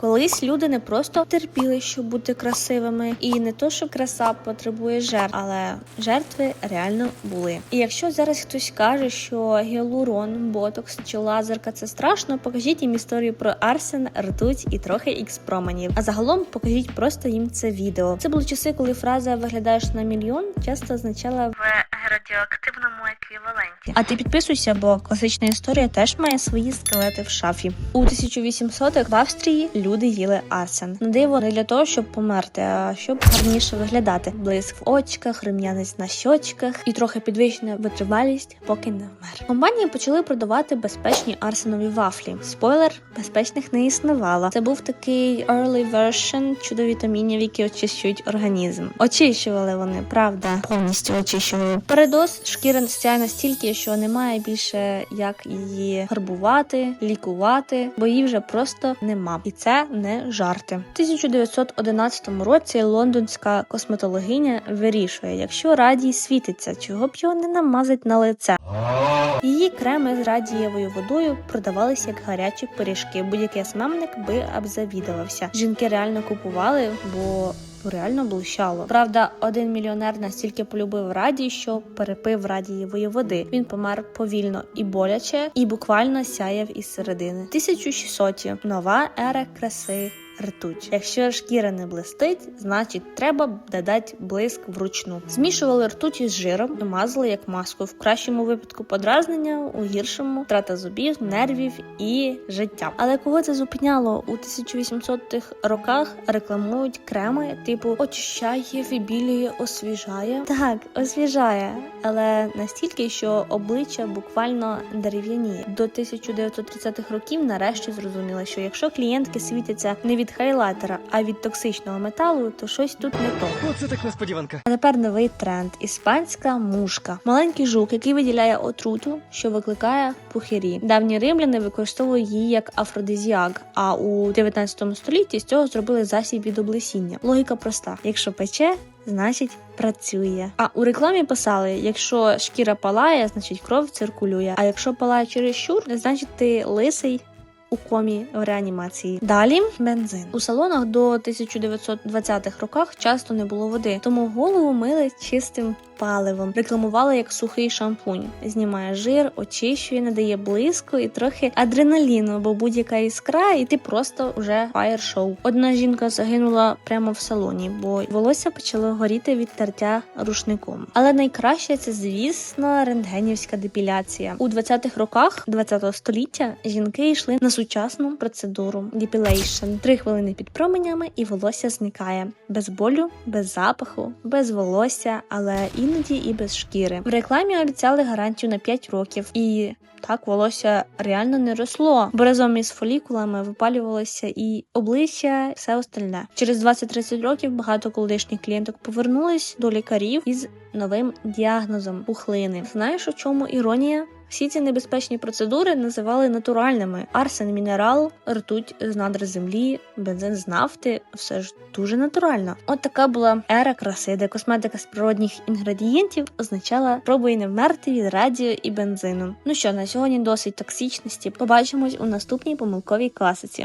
Колись люди не просто терпіли, щоб бути красивими, і не то, що краса потребує жертв, але жертви реально були. І якщо зараз хтось каже, що гіалурон, ботокс чи лазерка це страшно, покажіть їм історію про арсен, ртуть і трохи ікс-променів. А загалом покажіть просто їм це відео. Це були часи, коли фраза виглядаєш на мільйон часто означала в радіоактивному еквіваленті. А ти підписуйся, бо класична історія теж має свої скелети в шафі. У 1800-х в Австрії люди їли арсен. На диво не для того, щоб померти, а щоб гарніше виглядати. Блиск в очках, рум'янець на щочках і трохи підвищена витривалість, поки не вмер. Компанії почали продавати безпечні арсенові вафлі. Спойлер, безпечних не існувало. Це був такий early version чудо вітамінів, які очищують організм. Очищували вони, правда, повністю очищували. Передоз шкіра стяє настільки, що немає більше як її гарбувати, лікувати, бо її вже просто нема. І це не жарти. У 1911 році лондонська косметологиня вирішує, якщо радій світиться, чого б його не намазать на лице. Її креми з радієвою водою продавалися як гарячі пиріжки. Будь-який СММник би обзавідувався. Жінки реально купували, бо реально блищало. Правда, один мільйонер настільки полюбив радій, що перепив радієвої води. Він помер повільно і боляче, і буквально сяяв із середини. 1600 – нова ера краси. Ртуть. Якщо шкіра не блистить, значить треба додати блиск вручну. Змішували ртуть із жиром і мазали як маску. В кращому випадку подразнення, у гіршому трата зубів, нервів і життя. Але кого це зупиняло у 1800-х роках? Рекламують креми, типу очищає, вибілює, освіжає. Так, освіжає, але настільки, що обличчя буквально дерев'яніє. До 1930-х років нарешті зрозуміли, що якщо клієнтки світяться не від хайлайтера, а від токсичного металу, то щось тут не то. Оце так несподіванка. А тепер новий тренд: іспанська мушка. Маленький жук, який виділяє отруту, що викликає пухирі. Давні римляни використовують її як афродизіак, а у 19 столітті з цього зробили засіб від облесіння. Логіка проста: якщо пече. Значить, працює. А у рекламі писали: якщо шкіра палає, значить кров циркулює. А якщо палає через щур, значить ти лисий у комі реанімації. Далі бензин у салонах до 1920-х роках часто не було води, тому голову мили чистим паливом. Рекламували як сухий шампунь. Знімає жир, очищує, надає блиску і трохи адреналіну, бо будь-яка іскра, і ти просто вже фаєр-шоу. Одна жінка загинула прямо в салоні, бо волосся почало горіти від тертя рушником. Але найкраще це, звісно, рентгенівська депіляція. У 20-х роках 20-го століття жінки йшли на сучасну процедуру діпілейшн. Три хвилини під променями, і волосся зникає без болю, без запаху, без волосся, але іноді і без шкіри. В рекламі обіцяли гарантію на 5 років, і так волосся реально не росло, бо разом із фолікулами випалювалося і обличчя, і все остальне. Через 20-30 років багато колишніх клієнток повернулись до лікарів із новим діагнозом пухлини. Знаєш, у чому іронія? Всі ці небезпечні процедури називали натуральними: арсен, мінерал, ртуть з надр землі, бензин з нафти все ж дуже натурально. От така була ера краси, де косметика з природних інгредієнтів означала пробуй не вмерти від радіо і бензину. Ну що, на сьогодні досить токсичності. Побачимось у наступній помилковій класиці.